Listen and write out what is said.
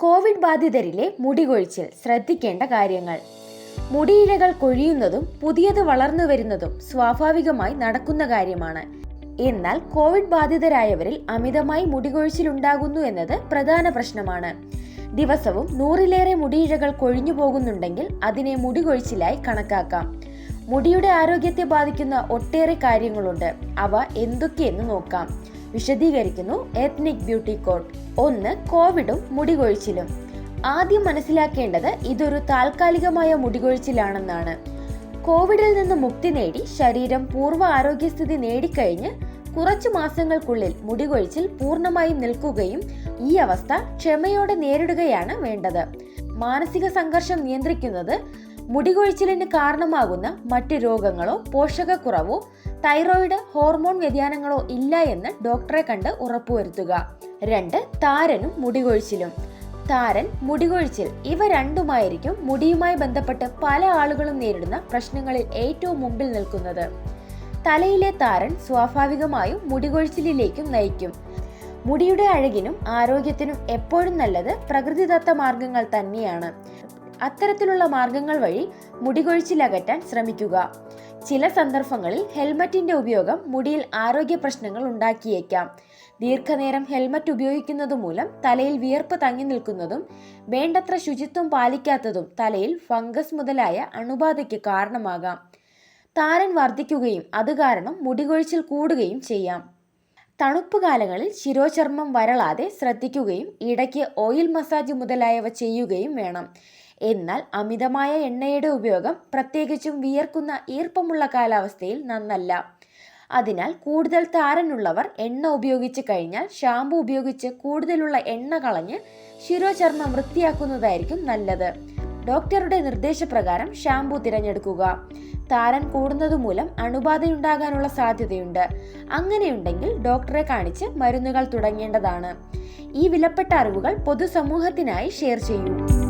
Covid ബാധിതരിലെ മുടി കൊഴിച്ചിൽ ശ്രദ്ധിക്കേണ്ട കാര്യങ്ങൾ. മുടിയിഴകൾ കൊഴിയുന്നതും പുതിയത് വളർന്നു വരുന്നതും സ്വാഭാവികമായി നടക്കുന്ന കാര്യമാണ്. എന്നാൽ കോവിഡ് ബാധിതരായവരിൽ അമിതമായി മുടി കൊഴിച്ചിലുണ്ടാകുന്നു എന്നത് പ്രധാന പ്രശ്നമാണ്. ദിവസവും നൂറിലേറെ മുടിയിഴകൾ കൊഴിഞ്ഞു പോകുന്നുണ്ടെങ്കിൽ അതിനെ മുടി കൊഴിച്ചിലായി കണക്കാക്കാം. മുടിയുടെ ആരോഗ്യത്തെ ബാധിക്കുന്ന ഒട്ടേറെ കാര്യങ്ങളുണ്ട്. അവ എന്തൊക്കെയെന്ന് നോക്കാം. വിശദീകരിക്കുന്നു എത്നിക് ബ്യൂട്ടി കോഡ് ഒന്ന് കോവിഡും മുടികൊഴിച്ചിലും. ആദ്യം മനസ്സിലാക്കേണ്ടത് ഇതൊരു താൽക്കാലികമായ മുടികൊഴിച്ചിലാണെന്നാണ്. കോവിഡിൽ നിന്ന് മുക്തി നേടി ശരീരം പൂർവ ആരോഗ്യസ്ഥിതി നേടിക്കഴിഞ്ഞ് കുറച്ചു മാസങ്ങൾക്കുള്ളിൽ മുടികൊഴിച്ചിൽ പൂർണമായും നിൽക്കുകയും ഈ അവസ്ഥ ക്ഷമയോടെ നേരിടുകയാണ് വേണ്ടത്. മാനസിക സംഘർഷം നിയന്ത്രിക്കുന്നത് മുടികൊഴിച്ചിലിന് കാരണമാകുന്ന മറ്റ് രോഗങ്ങളോ പോഷകക്കുറവോ തൈറോയിഡ് ഹോർമോൺ വ്യതിയാനങ്ങളോ ഇല്ല എന്ന് ഡോക്ടറെ കണ്ട് ഉറപ്പുവരുത്തുക. രണ്ട് താരനും മുടികൊഴിച്ചിലും. താരൻ മുടികൊഴിച്ചിൽ ഇവ രണ്ടുമായിരിക്കും മുടിയുമായി ബന്ധപ്പെട്ട് പല ആളുകളും നേരിടുന്ന പ്രശ്നങ്ങളിൽ ഏറ്റവും മുമ്പിൽ നിൽക്കുന്നത്. തലയിലെ താരൻ സ്വാഭാവികമായും മുടികൊഴിച്ചിലിലേക്കും നയിക്കും. മുടിയുടെ അഴകിനും ആരോഗ്യത്തിനും എപ്പോഴും നല്ലത് പ്രകൃതിദത്ത മാർഗങ്ങൾ തന്നെയാണ്. അത്തരത്തിലുള്ള മാർഗങ്ങൾ വഴി മുടികൊഴിച്ചിൽ അകറ്റാൻ ശ്രമിക്കുക. ചില സന്ദർഭങ്ങളിൽ ഹെൽമറ്റിന്റെ ഉപയോഗം മുടിയിൽ ആരോഗ്യ പ്രശ്നങ്ങൾ ഉണ്ടാക്കിയേക്കാം. ദീർഘനേരം ഹെൽമറ്റ് ഉപയോഗിക്കുന്നത് മൂലം തലയിൽ വിയർപ്പ് തങ്ങി നിൽക്കുന്നതും വേണ്ടത്ര ശുചിത്വം പാലിക്കാത്തതും തലയിൽ ഫംഗസ് മുതലായ അണുബാധയ്ക്ക് കാരണമാകാം. താരൻ വർദ്ധിക്കുകയും അത് കാരണം മുടികൊഴിച്ചിൽ കൂടുകയും ചെയ്യാം. തണുപ്പ് കാലങ്ങളിൽ ശിരോചർമ്മം വരളാതെ ശ്രദ്ധിക്കുകയും ഇടയ്ക്ക് ഓയിൽ മസാജ് മുതലായവ ചെയ്യുകയും വേണം. എന്നാൽ അമിതമായ എണ്ണയുടെ ഉപയോഗം പ്രത്യേകിച്ചും വിയർക്കുന്ന ഈർപ്പമുള്ള കാലാവസ്ഥയിൽ നന്നല്ല. അതിനാൽ കൂടുതൽ താരനുള്ളവർ എണ്ണ ഉപയോഗിച്ച് കഴിഞ്ഞാൽ ഷാമ്പു ഉപയോഗിച്ച് കൂടുതലുള്ള എണ്ണ കളഞ്ഞ് ശിരോചർമ്മം വൃത്തിയാക്കുന്നതായിരിക്കും നല്ലത്. ഡോക്ടറുടെ നിർദ്ദേശപ്രകാരം ഷാമ്പു തിരഞ്ഞെടുക്കുക. താരൻ കൂടുന്നത് മൂലം അണുബാധയുണ്ടാകാനുള്ള സാധ്യതയുണ്ട്. അങ്ങനെയുണ്ടെങ്കിൽ ഡോക്ടറെ കാണിച്ച് മരുന്നുകൾ തുടങ്ങേണ്ടതാണ്. ഈ വിലപ്പെട്ട അറിവുകൾ പൊതുസമൂഹത്തിനായി ഷെയർ ചെയ്യൂ.